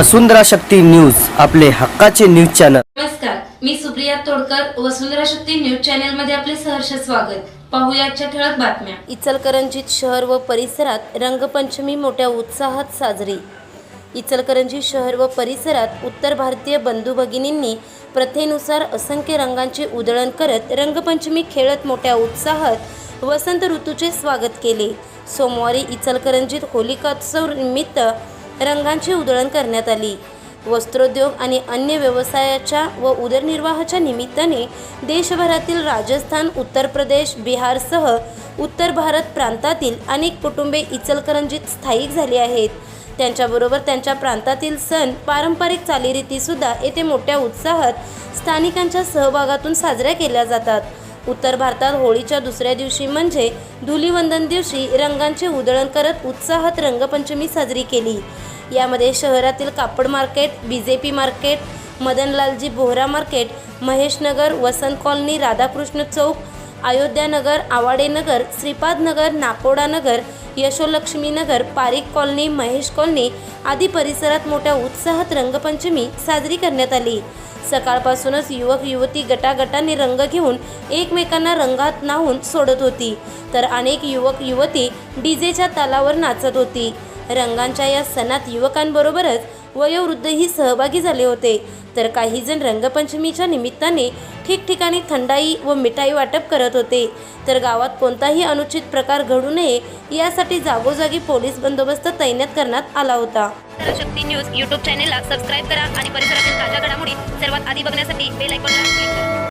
वसुंधरा Shakti news आपले हक्काचे news channel. नमस्कार मी सुप्रिया तोडकर वसुंधरा शक्ती न्यूज चॅनलमध्ये आपले सहर्ष स्वागत. पाहूया आजच्या ठळक बातम्या. इचलकरंजीत शहर व परिसरात रंगपंचमी मोठ्या उत्साहात साजरी. इचलकरंजी शहर व परिसरात उत्तर भारतीय बंधू भगिनींनी प्रथेनुसार असंख्य रंगांचे उधळण करत रंगपंचमी खेळत मोठ्या उत्साहात वसंत ऋतूचे स्वागत केले. सोमवारी इचलकरंजीत होलिकोत्सव निमित्त रंगांची उधळण करण्यात आली. वस्त्रोद्योग आणि अन्य व्यवसायाच्या व उदरनिर्वाहाच्या निमित्ताने देशभरातील राजस्थान उत्तर प्रदेश बिहारसह उत्तर भारत प्रांतातील अनेक कुटुंबे इचलकरंजीत स्थायिक झाली आहेत. त्यांच्याबरोबर त्यांच्या प्रांतातील सण पारंपरिक चालीरीतीसुद्धा येथे मोठ्या उत्साहात स्थानिकांच्या सहभागातून साजऱ्या केल्या जातात. उत्तर भारतात होळीच्या दुसऱ्या दिवशी म्हणजे धुलीवंदन दिवशी रंगांचे उधळण करत उत्साहात रंगपंचमी साजरी केली. यामध्ये शहरातील कापड market B J P market Madanlalji Bohra market Maheshnagar Vasant colony Radhakrishna Chowk Ayodhyanagar Awadenagar Shripadnagar Nakodanagar Yasholakshminagar Parik colony Mahesh colony आदी परिसरात मोठ्या उत्साहात रंगपंचमी साजरी करण्यात आली. सकाळपासूनच युवक युवती गटागटाने रंग घेऊन एकमेकांना रंगात नाहून सोडत होती. तर अनेक युवक युवती डीजेच्या तालावर नाचत होती. रंगांच्या या सणात युवकांबरोबरच वयोवृद्धही सहभागी झाले होते. तर काही जण रंगपंचमीच्या निमित्ताने ठिकठिकाणी थंडाई व मिठाई वाटप करत होते. तर गावात कोणताही अनुचित प्रकार घडू नये यासाठी जागोजागी पोलीस बंदोबस्त तैनात करण्यात आला होता. शक्ती न्यूज यूट्यूब चॅनेलला सबस्क्राईब करा आणि परिसरात सर्वात आधी बघण्यासाठी बेल आयकॉनला क्लिक करा.